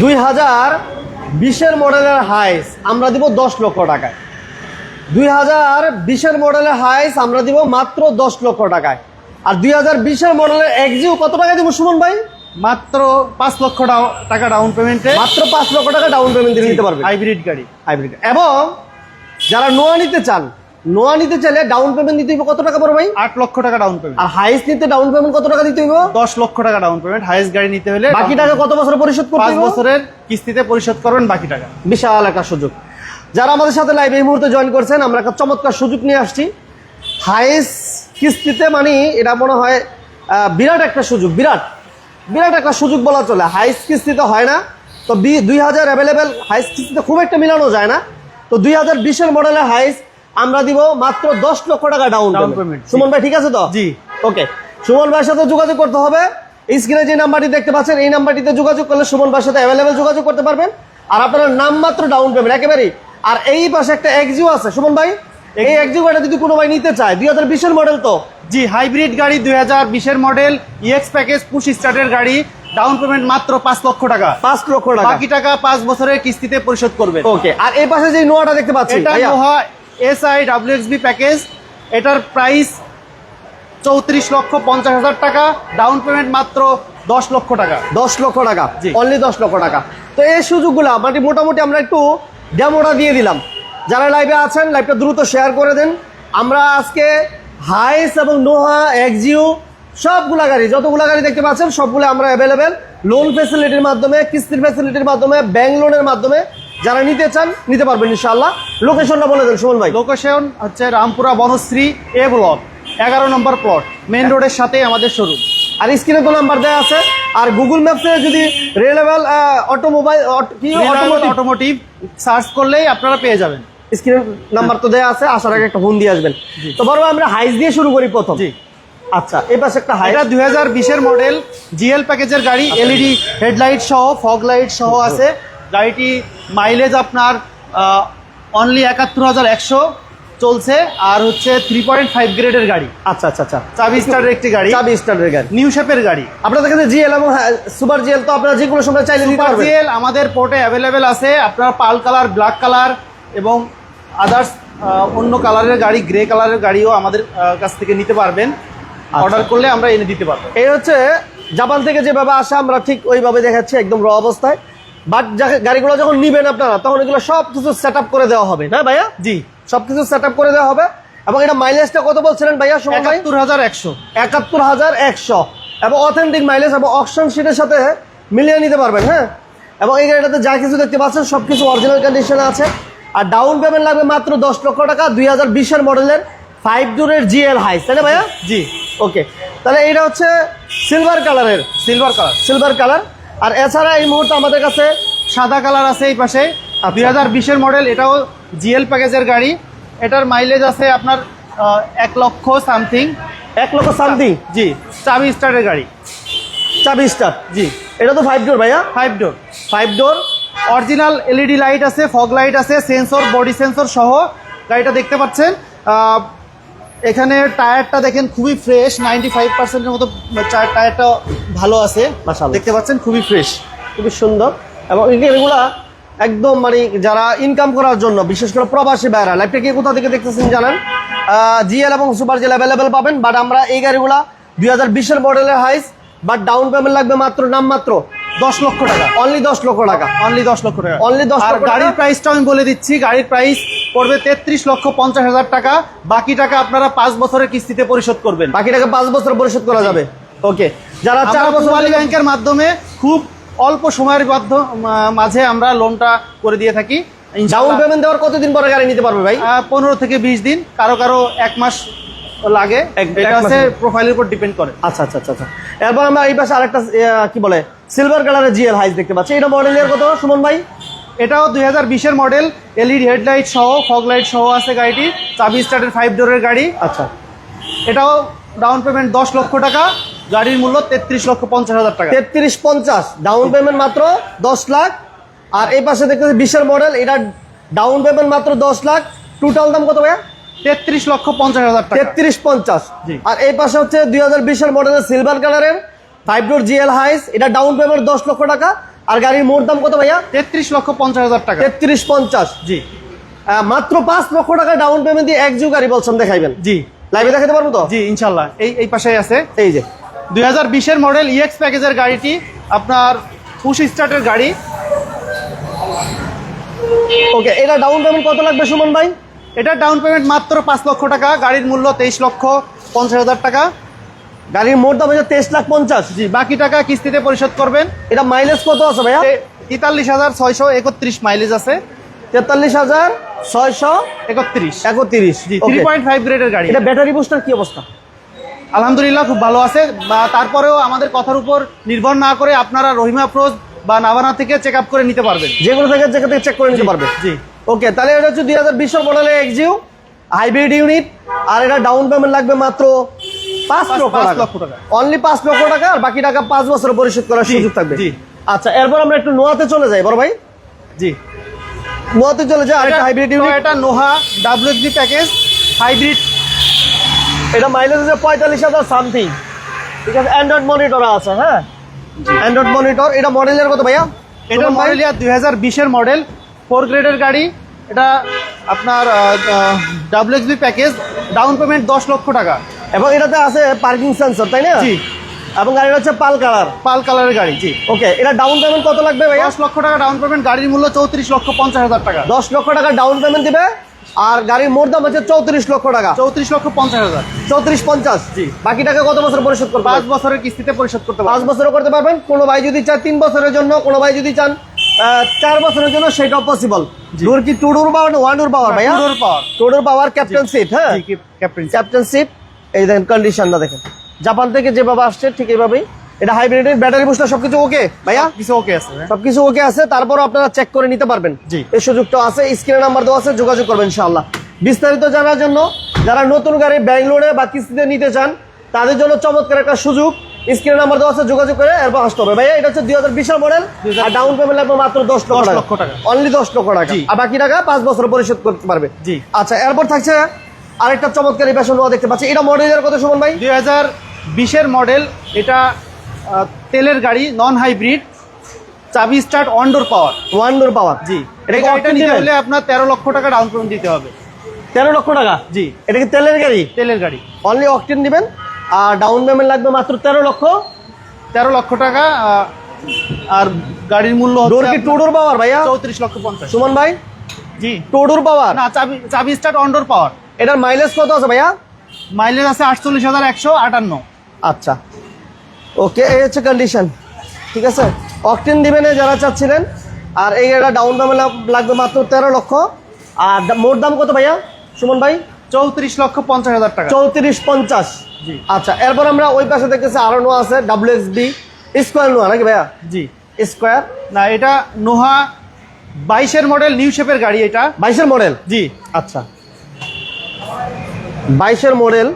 দুই হাজার বিশের মডেলের হাইস আমরা দিব দশ লক্ষ টাকায়। দুই হাজার বিশের মডেলের হাইস আমরা দিব মাত্র দশ লক্ষ টাকায়। আর দুই হাজার বিশের মডেলের এক্সিও কত টাকা দিব সুমন ভাই? মাত্র পাঁচ লক্ষ টাকা ডাউন পেমেন্টে মাত্র পাঁচ লক্ষ টাকা ডাউন পেমেন্ট দিয়ে নিতে পারবেন হাইব্রিড গাড়ি। হাইব্রিড এবং যারা নোয়া নিতে চান নোয়া নিতে চাইলে ডাউন পেমেন্ট দিতে হইব কত টাকা পড়বে ভাই? আট লক্ষ টাকা ডাউন পেমেন্ট আর হাইস নিতে ডাউন পেমেন্ট কত টাকা দিতে হইব? দশ লক্ষ টাকা ডাউন পেমেন্ট হাইস্ট গাড়ি নিতে হলে বাকি টাকা কত বছর পরিশোধ করতে পাঁচ বছরের কিস্তিতে পরিশোধ করবেন বাকি টাকা। বিশাল একটা সুযোগ। যারা আমাদের সাথে লাইভ এই মুহূর্তে জয়েন করছেন আমরা একটা চমৎকার সুযোগ নিয়ে আসছি। হাইস কিস্তিতে মানে এটা মনে হয় বিরাট একটা সুযোগ বিরাট। বিরাট একটা সুযোগ বলা চলে। হাইস কিস্তিতে হয় না। তো দুই হাজার অ্যাভেলেবেল হাইস কিস্তিতে খুব একটা মিলানো যায় না। তো দুই হাজার বিশের মডেলের হাইস আমরা দিব মাত্র দশ লক্ষ টাকা ডাউন পেমেন্ট সুমন ভাই ঠিক আছে তো? জি। ওকে সুমন ভাইয়ের সাথে যোগাযোগ করতে হবে। স্ক্রিনে যে নাম্বারটি দেখতে পাচ্ছেন এই নাম্বারটিতে যোগাযোগ করলে সুমন ভাইয়ের সাথে অ্যাভেলেবেল যোগাযোগ করতে পারবেন। আর আপনার নাম মাত্র ডাউন পেমেন্ট একেবারেই। আর এই পাশে একটা এক্সিও আছে। সুমন ভাই এই এক্সিও গাড়িটা যদি কোনো ভাই নিতে চায় দুই হাজার বিশের মডেল তো? জি হাইব্রিড গাড়ি দুই হাজার বিশের মডেল ইএক্স প্যাকেজ পুশ স্টার্টের গাড়ি ডাউন পেমেন্ট মাত্র পাঁচ লক্ষ টাকা। পাঁচ লক্ষ টাকা। বাকি টাকা পাঁচ বছরের কিস্তিতে পরিশোধ করবে ওকে আর এই পাশে যে নোয়াটা দেখতে পাচ্ছি এটা লোহা এসআই ডাব্লিউএক্সবি প্যাকেজ এটার প্রাইস চৌত্রিশ লক্ষ পঞ্চাশ হাজার টাকা ডাউন পেমেন্ট মাত্র দশ লক্ষ টাকা। দশ লক্ষ টাকা। অনলি দশ লক্ষ টাকা। তো এই সুযোগগুলো মানে মোটামুটি আমরা একটু ডেমোটা দিয়ে দিলাম। যারা লাইভে আছেন লাইভটা দ্রুত শেয়ার করে দেন। আমরা আজকে হাইস এবং নোহা এক্সিউ সবগুলা গাড়ি যতগুলা গাড়ি দেখতে পাচ্ছেন সবগুলো আমরা অ্যাভেলেবেল লোন ফেসিলিটির মাধ্যমে কিস্তির ফেসিলিটির মাধ্যমে ব্যাংক লোনের মাধ্যমে যারা নিতে চান নিতে পারবেন ইনশাআল্লাহ। লোকেশনটা বলে দেন সুমন ভাই। লোকেশন হচ্ছে রামপুরা বনশ্রী এ ব্লক এগারো নম্বর প্লট মেন রোডের সাথে আমাদের শোরুম আর স্ক্রিনে তো নাম্বার দেওয়া আছে আর গুগল ম্যাপসে যদি রেলেবেল অটোমোবাইল কি অটোমোটিভ সার্চ করলেই আপনারা পেয়ে যাবেন। স্ক্রিনের নাম্বার তো দেওয়া আছে আসার আগে একটা ফোন দিয়ে আসবেন। তো বড় আমরা হাইস দিয়ে শুরু করি প্রথম। জি। আচ্ছা এই পাশে একটা এটা দুই হাজার বিশের মডেল জিএল প্যাকেজের গাড়ি এলইডি হেডলাইট সহ ফগ লাইট সহ আছে। গাড়িটি মাইলেজ আপনার অনলি একাত্তর হাজার একশো চলছে আর হচ্ছে থ্রি পয়েন্ট ফাইভ গ্রেডের গাড়ি। আচ্ছা আচ্ছা আচ্ছা। চাবি স্টারের একটি গাড়ি। চাবি স্টারের গাড়ি। নিউ শেপের গাড়ি। আপনাদের কাছে জিএল এবং সুপার জিএল তো আপনারা যে কোনো সময় চাইলে সুপার জিএল আমাদের পোর্টে অ্যাভেলেবেল আছে। আপনার পাল কালার ব্ল্যাক কালার এবং আদার্স অন্য কালারের গাড়ি গ্রে কালারের গাড়িও আমাদের কাছ থেকে নিতে পারবেন। অর্ডার করলে আমরা এনে দিতে পারব। এই হচ্ছে জাপান থেকে যেভাবে আসে আমরা ঠিক ওইভাবে দেখাচ্ছি একদম র অবস্থায়। বাট গাড়িগুলো যখন নিবেন আপনারা তখন এগুলো সব কিছু সেট করে দেওয়া হবে না ভাইয়া? জি। সবকিছু সেট আপ করে দেওয়া হবে। এবং এটা মাইলেজটা কত বলছিলেন ভাইয়া সময় একাত্তর হাজার একশো। একাত্তর হাজার একশো। এবং অথেন্টিক মাইলেজ এবং অপশন শিটের সাথে মিলিয়ে নিতে পারবেন হ্যাঁ? এবং এই গাড়িটাতে যা কিছু দেখতে পাচ্ছেন সব কিছু অরিজিনাল কন্ডিশনে আছে। আর ডাউন পেমেন্ট লাগবে মাত্র দশ লক্ষ টাকা দুই হাজার বিশের মডেলের ফাইভ ডোরের জিএল হাইস তাই না ভাইয়া? জি। ওকে তাহলে এইটা হচ্ছে সিলভার কালারের সিলভার কালার সিলভার কালার আর এছাড়া এই মুহূর্তে আমাদের কাছে সাদা কালার আছে এই পাশে। দুই হাজার বিশের মডেল এটাও জিএল প্যাকেজের গাড়ি। এটার মাইলেজ আছে আপনার এক লক্ষ সামথিং এক লক্ষ সামথিং জি চাবি স্টারের গাড়ি। চাবি স্টার? জি। এটা তো ফাইভ ডোর ভাইয়া। Five door five door original LED light আছে ফগ লাইট আছে সেন্সর বডি সেন্সর সহ গাড়িটা দেখতে পাচ্ছেন। এখানে টায়ারটা দেখেন খুবই ফ্রেশ নাইনটি ফাইভ পার্সেন্টের মতো টায়ার- টায়ারটা ভালো আছে। দেখতে পাচ্ছেন খুবই ফ্রেশ খুবই সুন্দর। এবং এই গাড়িগুলা একদম মানে যারা ইনকাম করার জন্য বিশেষ করে প্রবাসী বাইরা লাইফটা কি কোথা থেকে দেখতেছেন জানেন? জিএল এবং সুপার জেল অ্যাভেলেবেল পাবেন বাট আমরা এই গাড়িগুলা দুই হাজার বিশের মডেলের হাইস বাট ডাউন পেমেন্ট লাগবে মাত্র নাম মাত্র দশ লক্ষ টাকা। অনলি দশ লক্ষ টাকা। অনলি দশ লক্ষ টাকা। Only 10 আর লক্ষ টাকা? গাড়ির প্রাইসটা আমি বলে দিচ্ছি গাড়ির প্রাইস পড়বে তেত্রিশ লক্ষ পঞ্চাশ হাজার টাকা। বাকি টাকা আপনারা পাঁচ বছরের কিস্তিতে পরিশোধ করবেন। বাকি টাকা পাঁচ বছর পরিশোধ করা যাবে। ওকে। যারা চার বছর ব্যাংকের মাধ্যমে খুব অল্প সময়ের মাঝে আমরা লোনটা করে দিয়ে থাকি। ডাউন পেমেন্ট দেওয়ার কতদিন পরে গাড়ি নিতে পারবে ভাই? পনেরো থেকে বিশ দিন। কারও কারও এক মাস লাগে। এক- এটা হচ্ছে প্রোফাইলের উপর ডিপেন্ড করে। আচ্ছা আচ্ছা আচ্ছা আচ্ছা। এরপর আমরা এই পাশে আরেকটা কি বলে? সিলভার কালারের জিএল হাইস দেখতে পাচ্ছি। এটা মডেলের কত সুমন ভাই? এটাও দুই হাজার বিশের মডেল এলইডি হেডলাইট সহ ফগ লাইট সহ আছে গাড়িটি চাবি স্টার্টের ফাইভ ডোরের গাড়ি। আচ্ছা। এটাও ডাউন পেমেন্ট দশ লক্ষ টাকা গাড়ির মূল্য তেত্রিশ লক্ষ পঞ্চাশ হাজার টাকা। তেত্রিশ পঞ্চাশ ডাউন পেমেন্ট মাত্র দশ লাখ। আর এই পাশে দেখতেছি বিশের মডেল এটা ডাউন পেমেন্ট মাত্র দশ লাখ। টোটাল দাম কত ভাইয়া? তেত্রিশ লক্ষ পঞ্চাশ হাজার টাকা। তেত্রিশ পঞ্চাশ। আর এই পাশে হচ্ছে দুই হাজার বিশের মডেলের সিলভার কালারের ফাইভ ডোর জিএল হাইস এটা ডাউন পেমেন্ট দশ লক্ষ টাকা। আর গাড়ির মোট দাম কত ভাইয়া? তেত্রিশ লক্ষ পঞ্চাশ হাজার টাকা। তেত্রিশ পঞ্চাশ। জি। মাত্র পাঁচ লক্ষ টাকা ডাউন পেমেন্ট দিয়ে এক গাড়ি বলছেন দেখাইবেন। জি। লাইভে দেখাতে পারব তো? জি ইনশাল্লাহ। এই এই পাশেই আছে। এই যে। দুই হাজার বিশের মডেল ইএক্স প্যাকেজের গাড়িটি আপনার পুশ স্টার্টের গাড়ি। ওকে এটা ডাউন পেমেন্ট কত লাগবে সুমন ভাই? এটা ডাউন পেমেন্ট মাত্র পাঁচ লক্ষ টাকা গাড়ির মূল্য তেইশ লক্ষ পঞ্চাশ হাজার টাকা। গাড়ির মোট দাম হচ্ছে তেইশ লাখ পঞ্চাশ। জি বাকি টাকা কিস্তিতে পরিশোধ করবেন। এটা মাইলেজ কত আছে ভাইয়া? তেতাল্লিশ হাজার ছয়শো একত্রিশ মাইলেজ আছে। তেতাল্লিশ হাজার ছয়শো একত্রিশ। একত্রিশ। জি থ্রি পয়েন্ট ফাইভ গ্রেডের গাড়ি। এটা ব্যাটারি বুস্টার কি অবস্থা? আলহামদুলিল্লাহ খুব ভালো আছে। বা তারপরেও আমাদের কথার উপর নির্ভর না করে আপনারা রহিমা ফ্রোজ বা নাভানা থেকে চেক আপ করে নিতে পারবেন। যেগুলো থেকে যেখান থেকে চেক করে নিতে পারবে। জি। ওকে তাহলে এটা হচ্ছে দুই হাজার বিশের মডেলের এক্সিউ হাইব্রিড ইউনিট আর এটা ডাউন পেমেন্ট লাগবে মাত্র পাঁচ লক্ষ টাকা। অনলি পাঁচ লক্ষ টাকা আর বাকি টাকা পাঁচ বছর পরিশোধ করার সুযোগ থাকবে। আচ্ছা এরপর আমরা একটু নোয়াতে চলে যাই বড় ভাই। জি। নোয়াতে চলে যাই আরেকটা হাইব্রিড ইউনিট এটা নোহা ডাব্লিউএসবি প্যাকেজ হাইব্রিড এটা মাইলেজ হচ্ছে পঁয়তাল্লিশ হাজার সামথিং ঠিক আছে অ্যান্ড্রয়েড মনিটর আছে হ্যাঁ? অ্যান্ড্রয়েড মনিটর এটা মডেলের কত ভাইয়া? এটা? মডেল দুই হাজার বিশের মডেল ফোর গ্রেডের গাড়ি। এটা আপনার ডাব্লিউএসবি প্যাকেজ ডাউন পেমেন্ট দশ লক্ষ টাকা। এবং এটাতে আছে পার্কিং সেন্সর তাই না? জি। এবং গাড়িটা হচ্ছে পাল কালার। পাল কালারের গাড়ি। জি। ওকে এটা ডাউন পেমেন্ট কত লাগবে ভাইয়া? দশ লক্ষ টাকা ডাউন পেমেন্ট গাড়ির মূল্য চৌত্রিশ লক্ষ পঞ্চাশ হাজার টাকা। দশ লক্ষ টাকা ডাউন পেমেন্ট দিবে আর গাড়ির মোট দাম হচ্ছে চৌত্রিশ লক্ষ টাকা। চৌত্রিশ লক্ষ পঞ্চাশ হাজার। চৌত্রিশ পঞ্চাশ। জি। বাকি টাকা কত বছর পরিশোধ করবে পাঁচ বছরের কিস্তিতে পরিশোধ করতে পাঁচ বছরও করতে পারবেন কোনো ভাই যদি চান তিন বছরের জন্য কোনো ভাই যদি চান চার বছরের জন্য সেটাও পসিবল ডোর কি two door power one door power ভাইয়া? Two door power two door power captain seat হ্যাঁ? ক্যাপ্টেন সিট এই দেখেন কন্ডিশনটা দেখেন। জাপান থেকে যেভাবে আসছে ঠিক এইভাবেই এটা হাইব্রিডের ব্যাটারি বুস্টার সবকিছু ওকে ভাইয়া? কিছু ওকে আছে? সবকিছু ওকে আছে তারপর আপনারা চেক করে নিতে পারবেন। জি। এই সুযোগটা আছে স্ক্রিনে নাম্বার দেওয়া আছে যোগাযোগ করবেন ইনশাআল্লাহ। বিস্তারিত জানার জন্য যারা নতুন গাড়ি ব্যাঙ্গালোরে বা কিস্তিতে নিতে চান তাদের জন্য চমৎকার একটা সুযোগ। স্ক্রিনে নাম্বার দেওয়া আছে যোগাযোগ করে এরপর আসতে হবে। ভাইয়া এটা হচ্ছে দুই হাজার বিশাল মডেল আর ডাউন পেমেন্ট লাগবে মাত্র দশ লক্ষ 10 টাকা। লক্ষ টাকা। অনলি দশ লক্ষ টাকা। আর বাকি টাকা পাঁচ বছর পরিশোধ করতে পারবে। জি। আচ্ছা এরপর থাকছে আরেকটা চমৎকার এই পেশন দেখতে পাচ্ছি। এটা মডেলের কত সুমন ভাই? দুই হাজার বিশের মডেল এটা তেলের গাড়ি নন হাইব্রিড চাবি start one door power. One door power. জি এটা এই কি গাড়িটা নিতে হলে আপনার তেরো লক্ষ টাকা ডাউন পেমেন্ট দিতে হবে। তেরো লক্ষ টাকা? জি। এটা কি তেলের গাড়ি? তেলের গাড়ি। অনলি অকটেন দিবেন? আর ডাউন পেমেন্ট লাগবে মাত্র তেরো লক্ষ? তেরো লক্ষ টাকা আর গাড়ির মূল্য ডোর কি টু ডোর পাওয়ার ভাইয়া? চৌত্রিশ লক্ষ পঞ্চাশ। সুমন ভাই? জি। টু ডোর পাওয়ার না চাবি চাবি স্টার্ট অনডোর পাওয়ার এটার মাইলেজ কত আছে ভাইয়া? মাইলেজ আছে আটচল্লিশ হাজার একশো আটান্ন। আচ্ছা। ওকে এই হচ্ছে কন্ডিশন ঠিক আছে? অকটেন দিবেন যারা চাচ্ছিলেন। আর এই গাড়িটা ডাউন পেমেন্ট লাগবে মাত্র তেরো লক্ষ। আর মোট দাম কত ভাইয়া? সুমন ভাই? চৌত্রিশ লক্ষ পঞ্চাশ হাজার টাকা। চৌত্রিশ পঞ্চাশ। জি। আচ্ছা এরপর আমরা ওই পাশে দেখতেছি আরও নোয়া আছে W X B square Noah নাকি ভাইয়া? জি। স্কোয়ার না এটা নোহা বাইশের মডেল নিউ শেপের গাড়ি এটা। বাইশের মডেল জি। আচ্ছা। বাইশের মডেল।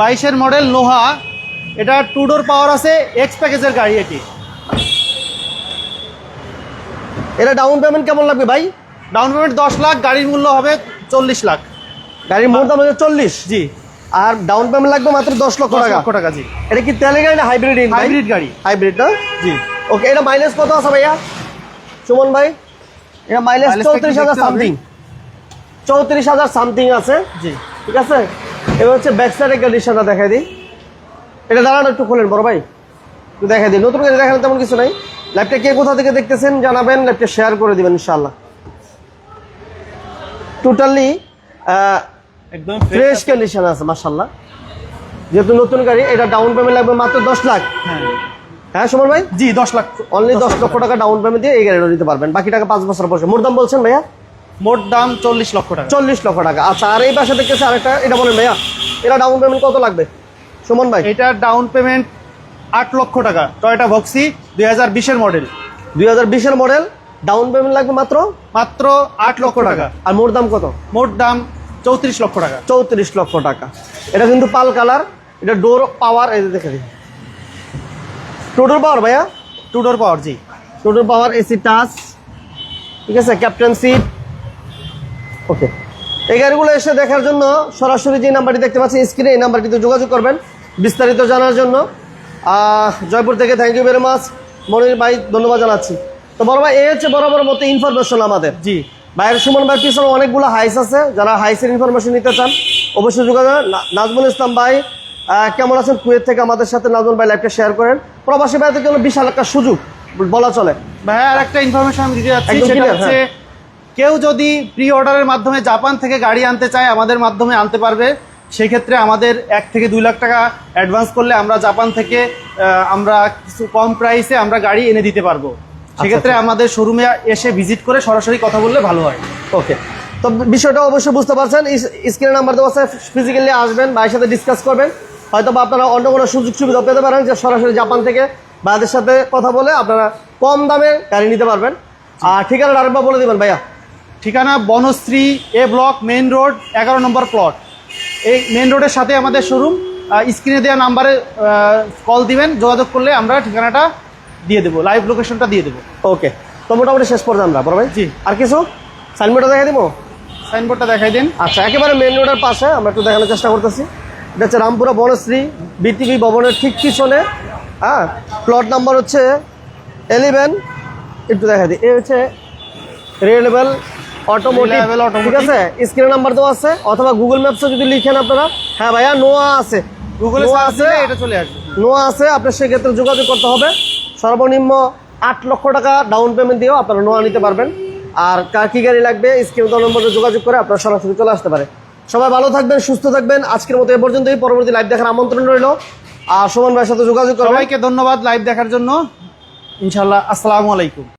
বাইশের মডেল লোহা। এটা টু ডোর পাওয়ার আছে এক্স প্যাকেজের গাড়ি এটি। এটা ডাউন পেমেন্ট কেমন লাগবে ভাই? ডাউন পেমেন্ট দশ লাখ গাড়ির মূল্য হবে চল্লিশ লাখ। গাড়ির মোট দাম হচ্ছে চল্লিশ? জি। আর ডাউন পেমেন্ট লাগবে মাত্র দশ লক্ষ টাকা? লক্ষ টাকা জি। এটা কি তেলের গাড়ি না হাইব্রিড হাইব্রিড গাড়ি। হাইব্রিড না? জি। ওকে এটা মাইলেজ কত আছে ভাইয়া? সুমন ভাই? এটা মাইলেজ চৌত্রিশ হাজার সামথিং চৌত্রিশ হাজার সামথিং আছে। জি। ঠিক আছে? এবার হচ্ছে ব্যাক সাইডের কন্ডিশনটা দেখাই দিই। এটা দাঁড়ানো একটু খোলেন বড় ভাই। একটু দেখাই দিই। নতুন করে দেখানো তেমন কিছু নাই। ল্যাপটা কে কোথা থেকে দেখতেছেন জানাবেন ল্যাপটা শেয়ার করে দিবেন ইনশাল্লাহ টোটালি একদম ফ্রেশ কন্ডিশন আছে। মার্শাল্লাহ যেহেতু নতুন গাড়ি এটা ডাউন পেমেন্ট লাগবে মাত্র দশ লাখ। হ্যাঁ। হ্যাঁ সুমন ভাই? জি দশ লাখ। অনলি দশ লক্ষ টাকা। ডাউন পেমেন্ট দিয়ে এই গাড়িটা নিতে পারবেন। বাকি টাকা পাঁচ বছর বসে মোট দাম বলছেন ভাইয়া? মোট দাম চল্লিশ লক্ষ টাকা। চল্লিশ লক্ষ টাকা। আচ্ছা আর এই পাশে দেখতেছে আরেকটা এটা বলেন ভাইয়া এটা ডাউন পেমেন্ট কত লাগবে? সুমন ভাই। এটা ডাউন পেমেন্ট আট লক্ষ টাকা টয়টা ভক্সি দুই হাজার বিশের মডেল দুই হাজার বিশের মডেল ডাউন পেমেন্ট লাগবে মাত্র? মাত্র আট লক্ষ টাকা। আর মোট দাম কত? মোট দাম চৌত্রিশ লক্ষ টাকা। চৌত্রিশ লক্ষ টাকা। এটা কিন্তু পাল কালার এটা ডোর পাওয়ার এই দেখে দিই টোটোর পাওয়ার ভাইয়া? টু ডোর পাওয়ার জি। টোটোর পাওয়ার এসি টাচ ঠিক আছে ক্যাপ্টেন সিট ওকে এই গাড়িগুলো এসে দেখার জন্য সরাসরি যে নাম্বারটি দেখতে পাচ্ছি স্ক্রিনে এই নাম্বারটিতে যোগাযোগ করবেন বিস্তারিত জানার জন্য। জয়পুর থেকে thank you very much Monir ভাই ধন্যবাদ জানাচ্ছি। তো বড় ভাই এই হচ্ছে বরাবর মতো ইনফরমেশন আমাদের। জি। ভাইয়ের সুমন ভাইয়ের পিছনে অনেকগুলো হাইস আছে। যারা হাইসের ইনফরমেশন নিতে চান অবশ্যই যোগাযোগ নাজমুল ইসলাম ভাই কেমন আছেন? কুয়েত থেকে আমাদের সাথে নাজমুল ভাই লাইভটা শেয়ার করেন। প্রবাসী ভাইদের জন্য বিশাল একটা সুযোগ বলা চলে। ভাইয়া আর একটা ইনফরমেশন আমি দিতে যাচ্ছি সেটা হচ্ছে কেউ যদি প্রি অর্ডারের মাধ্যমে জাপান থেকে গাড়ি আনতে চায় আমাদের মাধ্যমে আনতে পারবে। সেই ক্ষেত্রে আমাদের এক থেকে দুই লাখ টাকা অ্যাডভান্স করলে আমরা জাপান থেকে আমরা কিছু কম প্রাইসে আমরা গাড়ি এনে দিতে পারব। সেক্ষেত্রে আচ্ছা। আমাদের শোরুমে এসে ভিজিট করে সরাসরি কথা বললে ভালো হয়। ওকে তো বিষয়টা অবশ্যই বুঝতে পারছেন। স্ক্রিনে নাম্বার দেওয়া আছে ফিজিক্যালি আসবেন ভাইয়ের সাথে ডিসকাস করবেন। হয়তো বা আপনারা অন্য কোনো সুযোগ সুবিধা পেতে পারেন যে সরাসরি জাপান থেকে ভাইদের সাথে কথা বলে আপনারা কম দামে গাড়ি নিতে পারবেন। আর ঠিকানাটা আরেকবার বলে দেবেন ভাইয়া। ঠিকানা Banasree A block main road এগারো নম্বর প্লট। এই মেন রোডের সাথে আমাদের শোরুম স্ক্রিনে দেওয়া নাম্বারে কল দিবেন যোগাযোগ করলে আমরা ঠিকানাটা দিয়ে দেবো লাইভ লোকেশনটা দিয়ে দেবো। ওকে তো মোটামুটি শেষ পর্যন্ত আমরা বড় ভাই। জি। আর কিছু? সাইনবোর্ডটা দেখাই দেবো? সাইনবোর্ডটা দেখাই দিন। আচ্ছা একেবারে মেন রোডের পাশে আমরা একটু দেখানোর চেষ্টা করতেছি। এটা হচ্ছে রামপুরা বনশ্রী বিটিভি ভবনের ঠিক পিছনে। হ্যাঁ প্লট নাম্বার হচ্ছে এলিভেন একটু দেখা দিই। এ হচ্ছে রিয়েলেবল অটোমোটিভ। ঠিক আছে? স্ক্রিন নাম্বার দেওয়া আছে অথবা গুগল ম্যাপসে যদি লিখেন আপনারা। হ্যাঁ ভাইয়া নোয়া আছে। গুগলে নোয়া আছে। এটা চলে আসবে। নোয়া আছে আপনার সেক্ষেত্রে যোগাযোগ করতে হবে। সর্বনিম্ন আট লক্ষ টাকা ডাউন পেমেন্ট দিয়েও আপনারা নোয়া নিতে পারবেন। আর কার কি গাড়ি লাগবে স্ক্রিন নম্বরে যোগাযোগ করে আপনারা সরাসরি চলে আসতে পারে সবাই ভালো থাকবেন সুস্থ থাকবেন। আজকের মতো এ পর্যন্তই। পরবর্তী লাইভ দেখার আমন্ত্রণ রইল। আর সুমন ভাইয়ের সাথে যোগাযোগ করবেন। সবাইকে ধন্যবাদ লাইভ দেখার জন্য। ইনশাল্লাহ আসসালামু আলাইকুম।